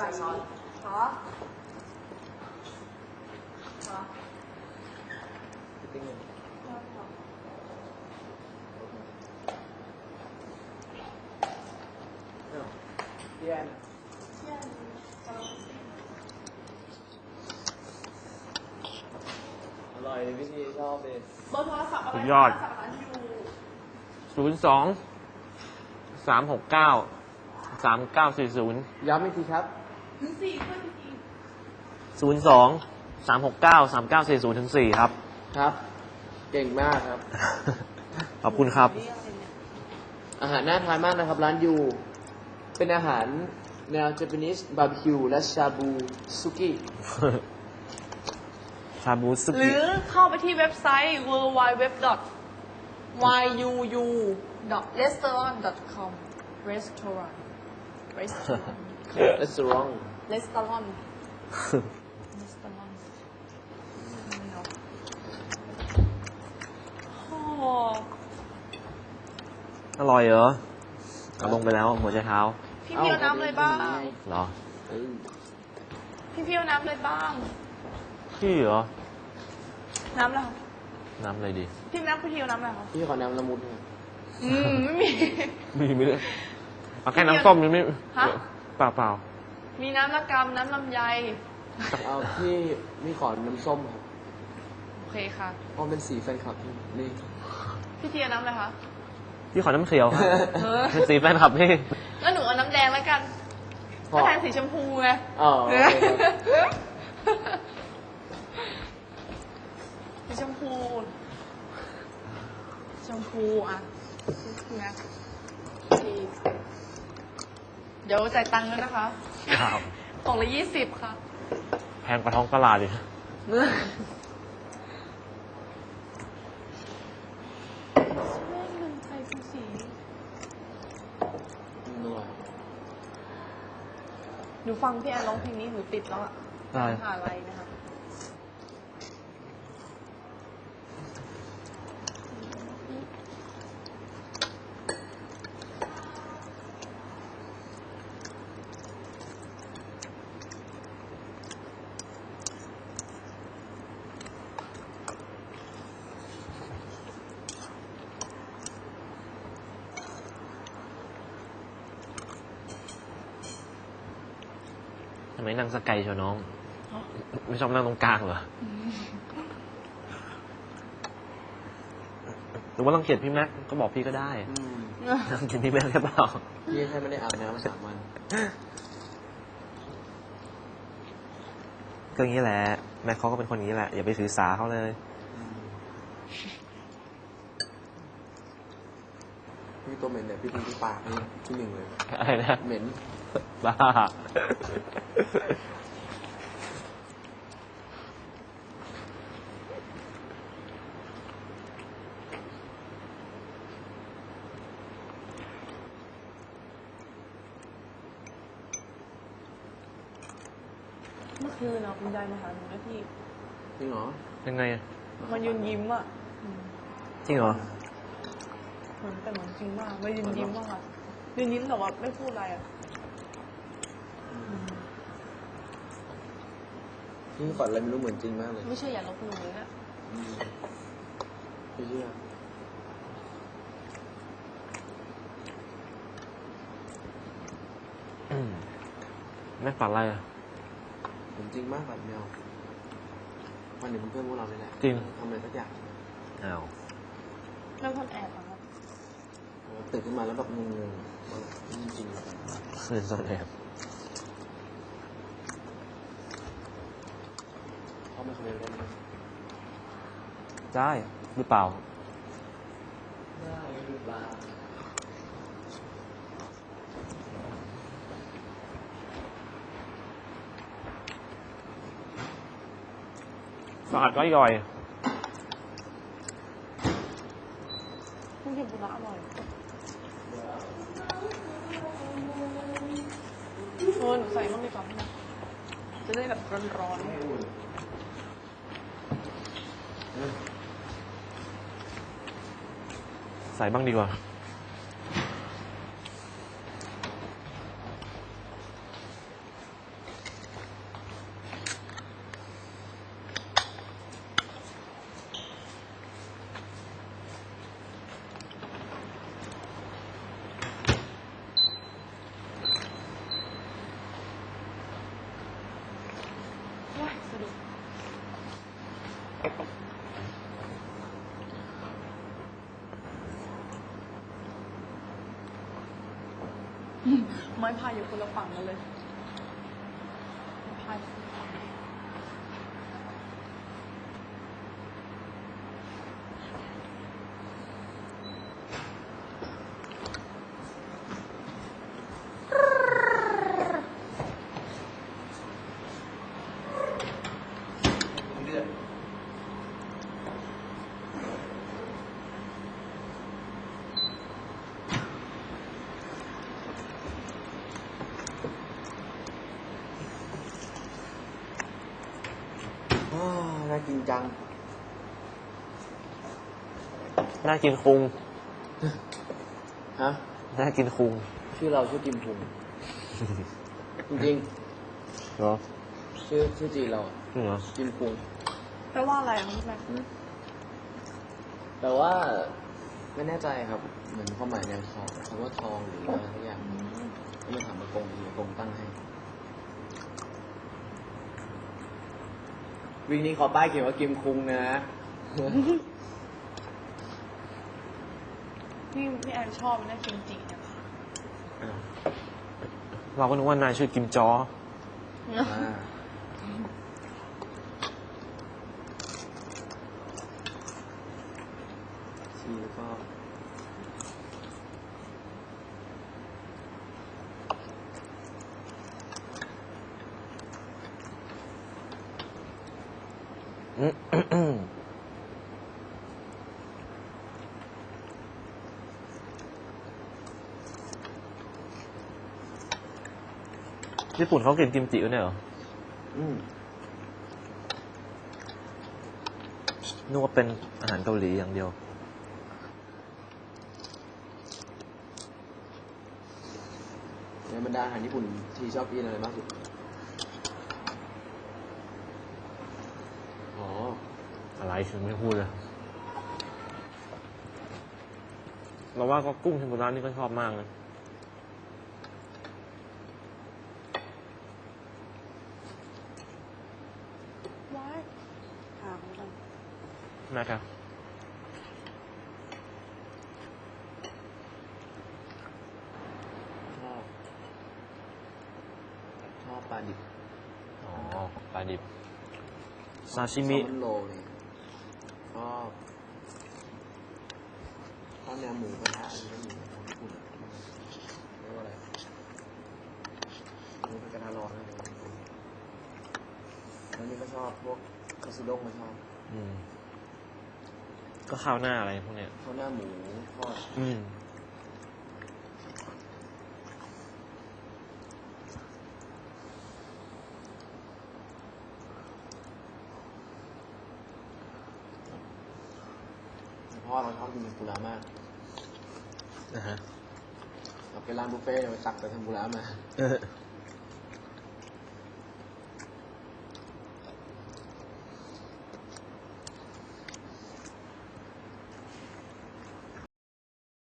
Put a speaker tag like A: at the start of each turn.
A: ไก่ฮะฮะ
B: พี่แอนอร่อยวิธีชอบเลย
A: เบอร์โทรศัพท์อะไร
C: สุดยอด
A: สาขาอยู่
C: ศูนย์สองสามหกเก้าสามเก้าสี่ศูนย์
B: ย้ำอีกทีครับ
A: ถึงสี่คนจริง
C: ศูนย์สองสามหกเก้าสามเก้าสี่ศูนย์ถึงสี่ครับ
B: ครับ เก่งมากครับ
C: ขอบคุณครับ
A: นี่อะไรเนี่ย
B: อาหารน่าทานมากนะครับ ร้านยูเป็นอาหารแนวญี่ปุ่นบาร์บีคิวและชาบูซุกี้
C: ชาบูสุ
A: หรื
C: กิ
A: อเข้าไปที่เว็บไซต์ w w w yuu restaurant com restaurant restaurant
B: และสรอง
A: restaurant restaurant โอ้โห
C: อร่อยเหรอเอาลงไปแล้วหัวใจเท้า
A: พี่เพียวน้ำอะไรบ้าง
C: เหรอ
B: เออ
A: พี่เพียวน้ำอะไรบ้าง
C: พี่เหรอ
A: น้ำอะไรคะ
C: น้ำอะไรดี
A: พี่น้ำพี่เพียวน้ำอะไรคะ
B: พี่ขอน้ำละมุนครับ
A: อืม ไม่มี
C: มีไม่ได้เอาแค่น้ำส้มนี่ไม่
A: ฮะ
C: เปล่าเปล่า
A: มีน้ำละกำน้ำลำไย
B: เอาพี่พี่ขอน้ำส้มครับ
A: โอเคค่ะ
B: เพราะเป็นสีแฟนคลับพี่นี่
A: พี่เทียน้ำอะไรคะ
C: พี่ขอน้ำเขียวครับ
A: เออ
C: เป็นสีแฟนคลับพี่
A: แล้วหนูเอาน้ำแดงแล้วกัน
B: พอ
A: ก็แทนสีชมพูไง
B: อ๋อโอเคครับ
A: สีชมพู ชมพูอะนะดีเดี๋ยวจ่ายตังค์แล้วนะคะ
C: ครับ
A: กล่องละยี่สิบค่ะ
C: แพงกว่าท้องตลาดอีก
A: เงินไทยคือสี
B: นัว
A: หนูฟังพี่แอนร้องเพลงนี้หนูติดแล้วอะ
C: ได้
A: มหาลัยนะคะ
C: ทำ ไมนั่งสกไกลเชียวน้อง ไม่ชอบนั่งตรงกลางเหรอหรือว่ารังเกียจพี่แม็กก็บอกพี่ก็ได้
B: อืม
C: รังเกียจพี่แม็กใช่เปล่า
B: พี่แค่ไม่ได้อาบน้ำมาสามวัน
C: ก็อย่างนี้แหละ แม็กเขาก็เป็นคนอย่างนี้แหละ อย่าไปถือสาเขาเลย
B: พี่ตัวเหม็นเนี่ยพี่ทิ้งที่ปากนี่ที่หนึ่งเลย
C: อะไรนะ
B: เหม็น
C: บ้า
A: เมื่อคืนเราคุณยายมาหาหนูนะพี่
B: จริงเหรอ
C: ยังไงอะ
A: มันยืนยิ้มอะ
C: จริงเหรอ
A: เหมือนแต่เหมือนจริงมากมันยืนยิ้มมากค่ะยืนยิ้มแต่ว่าไม่พูดอะไรอะ
B: พี่ฝันอะไรไม่รู้เหมือนจริงมากเลย
A: ไม่เชื่ออย่าลบหลู่เลยนะ
B: อืมพี่เชื่อ
C: อืมแม็กฝันอะไรอะ
B: ผมจริงมากฝันแมววันหนึ่งเป็นเพื่อนพวกเราเลยแหละ
C: จริง
B: ทำอะไรสักอย่าง
C: อ้าว
A: เรื่องคนแอบอะครับ
B: ตื่นขึ้นมาแล้วแบบงงๆว่าจริงๆเหรอ
C: เล่นซ่อนแอบ
B: พ่อ ไม่เคยเล่นนะ
C: ได้หรือเปล่า
B: ได้หรือเปล่า
C: สะอาดก็ย่อย
A: เพิ่งกินปูนาอร่อยเออหนูใส่บ้างดีกว่าพี่นะจะได้แบบร้อน
C: ใส่บ้างดีกว่า
A: Thank ด ไม้พายอยู่คนละฝั่งกันเลยไม้พายคนละฝั่ง
B: เลือดอ้าวน่ากินจัง
C: น่ากินคุง
B: ฮะ
C: น่ากินคุง
B: ชื่อเราชื่อกิมพุง จริง
C: เหรอ
B: ๆชื่อชื่อจีนเราอะ
C: จริงเหรอ
B: กิมพุง
A: แปลว่าอะไรอะพี่แม่
B: อืมแต่ว่าไม่แน่ใจครับ เหมือนความหมายแนวทองคำว่าทองหรืออะไรสักอย่างก็ไม่ถามมากงดีกงตั้งให้ วิ่งนี้ขอป้ายเขียนว่ากิมคุงนะ
A: พี่พี่แอนชอบนะกิมจิเนี่ย
C: เราก็นึกว่านายชื่อกิมจอ
B: อ่า
C: ญี่ปุ่นเขากินกิมจิกันเนี่ยเหรอ
B: อืม
C: นึกว่าเป็นอาหารเกาหลีอย่างเดียว
B: ในบรรดาอาหารญี่ปุ่นที่ชอบกินอะไรมากสุด อ๋อ
C: อะไรถึงไม่พูดเลย เราว่าก็กุ้งเทมปุระนี่ก็ชอบมากเลย
A: ว้ายถามกัน
C: นะครับ
B: ชอบชอบปลาดิบ
C: อ๋อ ปลาดิบ ซาชิมิ
B: แซลอนโรลเนี่ย ชอบชอบแนวหมูกระทะอันนี้หมูของญี่ปุ่นอะเรียกว่าอะไรหมูกระทะร้อนอะไรอย่างเงี้ยแล้วนี่ก็ชอบพวกคาซิโดงก็ชอบ
C: อืม ก็ข้าวหน้าอะไรพวกเนี้ย
B: ข้าวหน้าหมูทอด
C: อืม
B: เพราะเราชอบ กินเทมปุระมาก
C: นะฮะ
B: เราไปร้านบุฟเฟ่ต์เราไปตักแต่เทมปุระมา
C: เออ